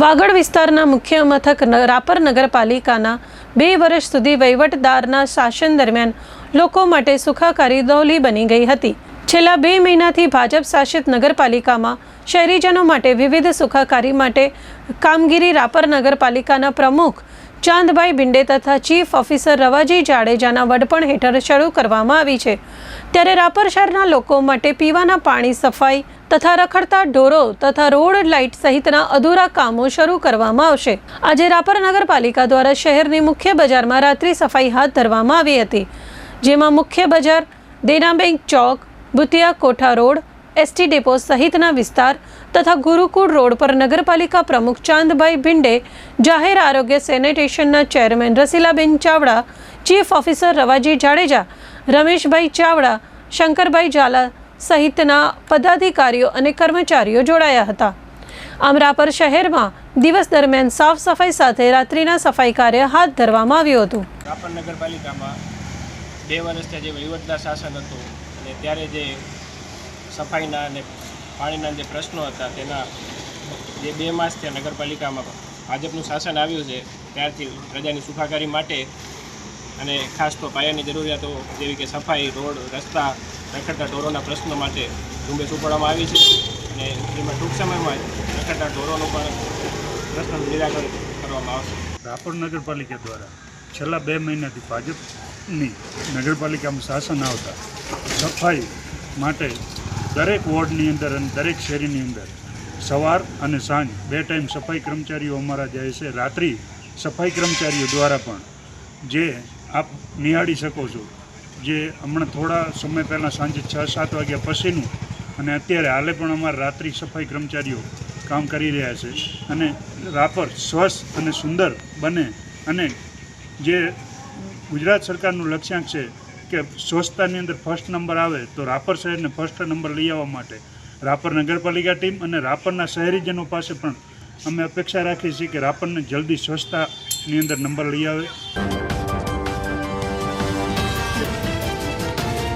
વાગડ વિસ્તારના મુખ્ય મથક રાપર નગરપાલિકાના બે વર્ષ સુધી વહીવટદારના શાસન દરમિયાન લોકો માટે સુખાકારી દોલી બની ગઈ હતી. છેલ્લા બે મહિનાથી ભાજપ શાસિત નગરપાલિકામાં શહેરીજનો માટે વિવિધ સુખાકારી માટે કામગીરી રાપર નગરપાલિકાના પ્રમુખ ચાંદભાઈ બિંડે તથા ચીફ ઓફિસર રવાજી જાડેજાના વડપણ હેઠળ શરૂ કરવામાં આવી છે. ત્યારે રાપર શહેરના લોકો માટે પીવાના પાણી, સફાઈ તથા રખડતા ઢોરો તથા રોડ લાઇટ સહિતના અધૂરા કામો શરૂ કરવામાં આવશે. આજે રાપર નગરપાલિકા દ્વારા શહેરની મુખ્ય બજારમાં રાત્રિ સફાઈ હાથ ધરવામાં આવી હતી. જેમાં મુખ્ય બજાર દેના બેંક ચોક, Bhutiya Kotha road, S T depot સહિતના વિસ્તાર તથા ગુરુકુળ રોડ પર નગરપાલિકા પ્રમુખ ચાંદભાઈ ભિંડે, જાહેર આરોગ્ય સેનિટેશનના chairman Rasilaben Chavda, chief officer Ravaji Jadeja, Rameshbhai Chavda, Shankarbhai Zala સહિતના પદાધિકારીઓ અને કર્મચારીઓ જોડાયા હતા. આમ રાપર શહેરમાં દિવસ દરમિયાન સાફ સફાઈ સાથે રાત્રિના સફાઈ કાર્ય હાથ ધરવામાં આવ્યું હતું. રાપર નગરપાલિકામાં બે વર્ષથી જે વહીવટદાર શાસન હતું અને ત્યારે જે સફાઈના અને પાણીના જે પ્રશ્નો હતા તેના જે બે માસ ત્યાં નગરપાલિકામાં ભાજપનું શાસન આવ્યું છે, ત્યારથી પ્રજાની સુખાકારી માટે અને ખાસ તો પાયાની જરૂરિયાતો જેવી કે સફાઈ, રોડ, રસ્તા, રખડતા ઢોરોના પ્રશ્નો માટે ઝુંબેશ ઉપાડવામાં આવી છે અને એમાં ટૂંક સમયમાં જ રખડતા ઢોરોનો પણ પ્રશ્નનું નિરાકરણ કરવામાં આવશે. રાપર નગરપાલિકા દ્વારા છેલ્લા બે મહિનાથી ભાજપની નગરપાલિકામાં શાસન આવતા સફાઈ માટે દરેક વોર્ડની અંદર અને દરેક શેરીની અંદર સવાર અને સાંજ બે ટાઈમ સફાઈ કર્મચારીઓ અમારા જાય છે, રાત્રિ સફાઈ કર્મચારીઓ દ્વારા પણ જે આપ નિહાળી શકો છો જે હમણાં થોડા સમય પહેલાં સાંજે છ, સાત વાગ્યા પછીનું અને અત્યારે હાલે પણ અમારા રાત્રિ સફાઈ કર્મચારીઓ કામ કરી રહ્યા છે અને રાપર સ્વસ્થ અને સુંદર બને અને જે ગુજરાત સરકારનું લક્ષ્યાંક છે કે સ્વચ્છતાની અંદર ફર્સ્ટ નંબર આવે તો રાપર શહેરને ફર્સ્ટ નંબર લઈ આવવા માટે રાપર નગરપાલિકા ટીમ અને રાપરના શહેરીજનો પાસે પણ અમે અપેક્ષા રાખીએ છીએ કે રાપરને જલ્દી સ્વચ્છતાની અંદર નંબર લઈ આવે.